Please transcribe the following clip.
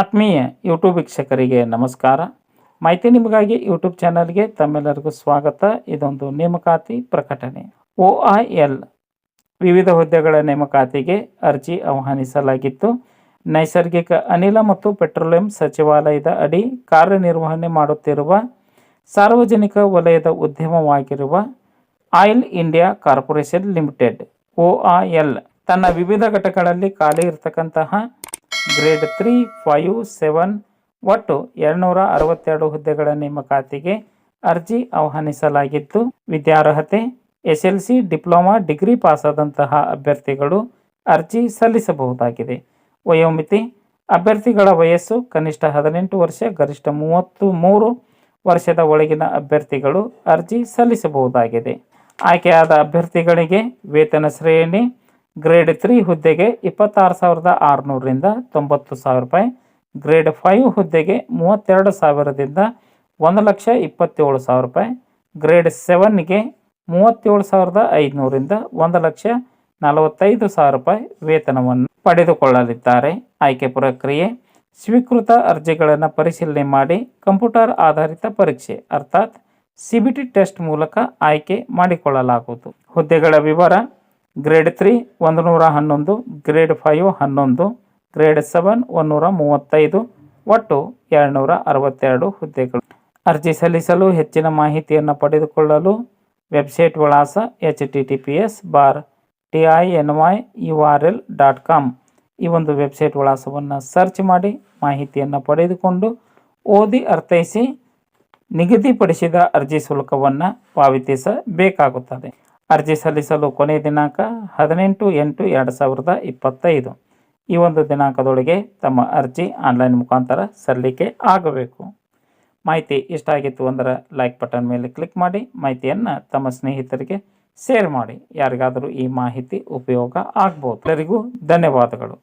ಆತ್ಮೀಯ ಯೂಟ್ಯೂಬ್ ವೀಕ್ಷಕರಿಗೆ ನಮಸ್ಕಾರ. ಮಾಹಿತಿ ನಿಮಗಾಗಿ ಯೂಟ್ಯೂಬ್ ಚಾನಲ್ಗೆ ತಮ್ಮೆಲ್ಲರಿಗೂ ಸ್ವಾಗತ. ಇದೊಂದು ನೇಮಕಾತಿ ಪ್ರಕಟಣೆ. ಒ ಐ ಎಲ್ ವಿವಿಧ ಹುದ್ದೆಗಳ ನೇಮಕಾತಿಗೆ ಅರ್ಜಿ ಆಹ್ವಾನಿಸಲಾಗಿತ್ತು. ನೈಸರ್ಗಿಕ ಅನಿಲ ಮತ್ತು ಪೆಟ್ರೋಲಿಯಂ ಸಚಿವಾಲಯದ ಅಡಿ ಕಾರ್ಯನಿರ್ವಹಣೆ ಮಾಡುತ್ತಿರುವ ಸಾರ್ವಜನಿಕ ವಲಯದ ಉದ್ಯಮವಾಗಿರುವ Oil India Corporation Limited. O I L ತನ್ನ ವಿವಿಧ ಘಟಕಗಳಲ್ಲಿ ಖಾಲಿ ಇರತಕ್ಕಂತಹ ಗ್ರೇಡ್ ತ್ರೀ, ಫೈವ್, ಸೆವೆನ್, ಒಟ್ಟು ಎರಡುನೂರ ಅರವತ್ತೆರಡು ಹುದ್ದೆಗಳ ನೇಮಕಾತಿಗೆ ಅರ್ಜಿ ಆಹ್ವಾನಿಸಲಾಗಿದ್ದು ವಿದ್ಯಾರ್ಹತೆ S L C diploma degree ಪಾಸಾದಂತಹ ಅಭ್ಯರ್ಥಿಗಳು ಅರ್ಜಿ ಸಲ್ಲಿಸಬಹುದಾಗಿದೆ. ವಯೋಮಿತಿ, ಅಭ್ಯರ್ಥಿಗಳ ವಯಸ್ಸು, ಕನಿಷ್ಠ ಹದಿನೆಂಟು ವರ್ಷ, ಗರಿಷ್ಠ ಮೂವತ್ತು ಮೂರು ವರ್ಷದ ಒಳಗಿನ ಅಭ್ಯರ್ಥಿಗಳು ಅರ್ಜಿ ಸಲ್ಲಿಸಬಹುದಾಗಿದೆ. ಆಯ್ಕೆಯಾದ ಅಭ್ಯರ್ಥಿಗಳಿಗೆ ವೇತನ ಶ್ರೇಣಿ ಗ್ರೇಡ್ ತ್ರೀ ಹುದ್ದೆಗೆ ಇಪ್ಪತ್ತಾರು ಸಾವಿರದ ಆರುನೂರರಿಂದ ತೊಂಬತ್ತು ಸಾವಿರ ರೂಪಾಯಿ. ಗ್ರೇಡ್ ಫೈವ್ ಹುದ್ದೆಗೆ ಮೂವತ್ತೆರಡು ಸಾವಿರದಿಂದ ಒಂದು ಲಕ್ಷ ಇಪ್ಪತ್ತೇಳು ಸಾವಿರ ರೂಪಾಯಿ. ಗ್ರೇಡ್ ಸೆವೆನ್ಗೆ ಮೂವತ್ತೇಳು ಸಾವಿರದ ಐದುನೂರಿಂದ ಒಂದು ಲಕ್ಷ ನಲವತ್ತೈದು ಸಾವಿರ ರೂಪಾಯಿ ವೇತನವನ್ನು ಪಡೆದುಕೊಳ್ಳಲಿದ್ದಾರೆ. ಆಯ್ಕೆ ಪ್ರಕ್ರಿಯೆ ಸ್ವೀಕೃತ ಅರ್ಜಿಗಳನ್ನು ಪರಿಶೀಲನೆ ಮಾಡಿ ಕಂಪ್ಯೂಟರ್ ಆಧಾರಿತ ಪರೀಕ್ಷೆ ಅರ್ಥಾತ್ ಸಿ ಬಿ ಟಿ ಟೆಸ್ಟ್ ಮೂಲಕ ಆಯ್ಕೆ ಮಾಡಿಕೊಳ್ಳಲಾಗುವುದು. ಹುದ್ದೆಗಳ ವಿವರ ಗ್ರೇಡ್ ತ್ರೀ ಒಂದು ನೂರ ಹನ್ನೊಂದು. ಗ್ರೇಡ್ ಫೈವ್ ಹನ್ನೊಂದು. ಗ್ರೇಡ್ ಸೆವೆನ್ ಒಂದೂರ ಮೂವತ್ತೈದು. ಒಟ್ಟು ಎರಡುನೂರ ಅರವತ್ತೆರಡು ಹುದ್ದೆಗಳು. ಅರ್ಜಿ ಸಲ್ಲಿಸಲು ಹೆಚ್ಚಿನ ಮಾಹಿತಿಯನ್ನು ಪಡೆದುಕೊಳ್ಳಲು ವೆಬ್ಸೈಟ್ ವಿಳಾಸ H T T P S bar T I N Y U R L dot com ಈ ಒಂದು ವೆಬ್ಸೈಟ್ ವಿಳಾಸವನ್ನು ಸರ್ಚ್ ಮಾಡಿ ಮಾಹಿತಿಯನ್ನು ಪಡೆದುಕೊಂಡು ಓದಿ ಅರ್ಥೈಸಿ ನಿಗದಿಪಡಿಸಿದ ಅರ್ಜಿ ಶುಲ್ಕವನ್ನು ಪಾವತಿಸಬೇಕಾಗುತ್ತದೆ. ಅರ್ಜಿ ಸಲ್ಲಿಸಲು ಕೊನೆಯ ದಿನಾಂಕ ಹದಿನೆಂಟು ಎಂಟು ಎರಡು ಸಾವಿರದ ಇಪ್ಪತ್ತೈದು. ಈ ಒಂದು ದಿನಾಂಕದೊಳಗೆ ತಮ್ಮ ಅರ್ಜಿ ಆನ್ಲೈನ್ ಮುಖಾಂತರ ಸಲ್ಲಿಕೆ ಆಗಬೇಕು. ಮಾಹಿತಿ ಇಷ್ಟ ಆಗಿತ್ತು ಅಂದರೆ ಲೈಕ್ ಬಟನ್ ಮೇಲೆ ಕ್ಲಿಕ್ ಮಾಡಿ, ಮಾಹಿತಿಯನ್ನು ತಮ್ಮ ಸ್ನೇಹಿತರಿಗೆ ಶೇರ್ ಮಾಡಿ. ಯಾರಿಗಾದರೂ ಈ ಮಾಹಿತಿ ಉಪಯೋಗ ಆಗ್ಬೋದು. ಎಲ್ಲರಿಗೂ ಧನ್ಯವಾದಗಳು.